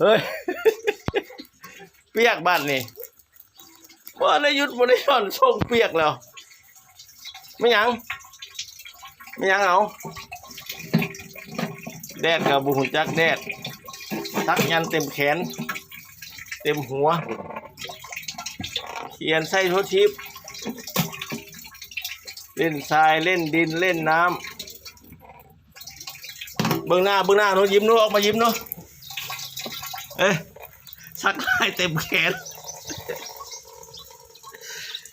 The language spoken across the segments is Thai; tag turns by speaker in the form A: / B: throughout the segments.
A: เฮ้ย เปียกบ้านนี่ว่าได้ยุดบ่ได้ย่อนส่งเปียกแล้ว ไม่ยัง ไม่ยังเอาแดดกับบุหุนจักแดดทักยันเต็มแขน เต็มหัวเขียนไส้ทุทิพเล่นทรายเล่นดินเล่นน้ำเบื้องหน้าเบื้องหน้าโน้ยิ้มโน้ออกมายิ้มโน้ เอ้ยสักได้เต็มแขน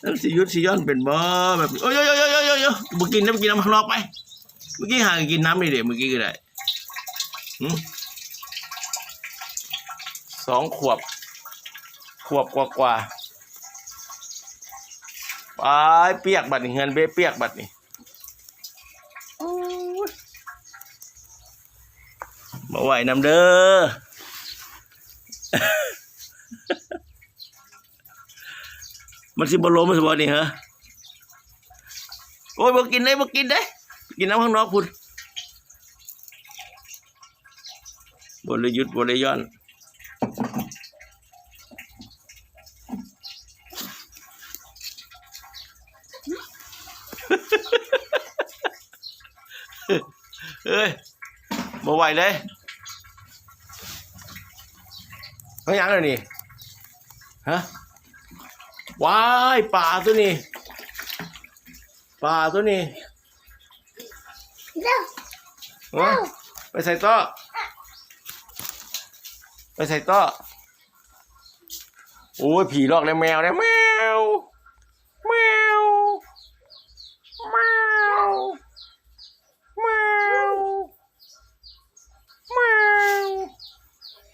A: นั่นสิยุทธสิย้อนเป็นบ่แบบนี้โอ้ยโอ้ยโอ้ยโอ้ยโอ้ยโอ้ยเมื่อกี้น้ำกินน้ำข้างนอกไปเมื่อกี้หากินน้ำนี่เด็เมื่อกี้ก็ได้หืมสองขวบ ขวบกว่ากว่าๆไปเปียกบัดนี่เงินเบ้เปียกบัดนี่โอ้ยมาไหวน้ำเด้อ มันสิบลมมันสิบนี่เหรอโอ้ยบ่กินได้บ่กินได้ กินน้ำข้างนอกพุ่นบริยุทธ์บริย้อนเอ้ยบ่ไหวเลย เขายังเลยนี่ฮะว้ายป่าตัวนี้ป่าตัวนี้
B: เร็ว
A: เอ้ยไปใส่ต้อไปใส่ต้อโอ้ยผีหลอกเลยแมวเลยแมว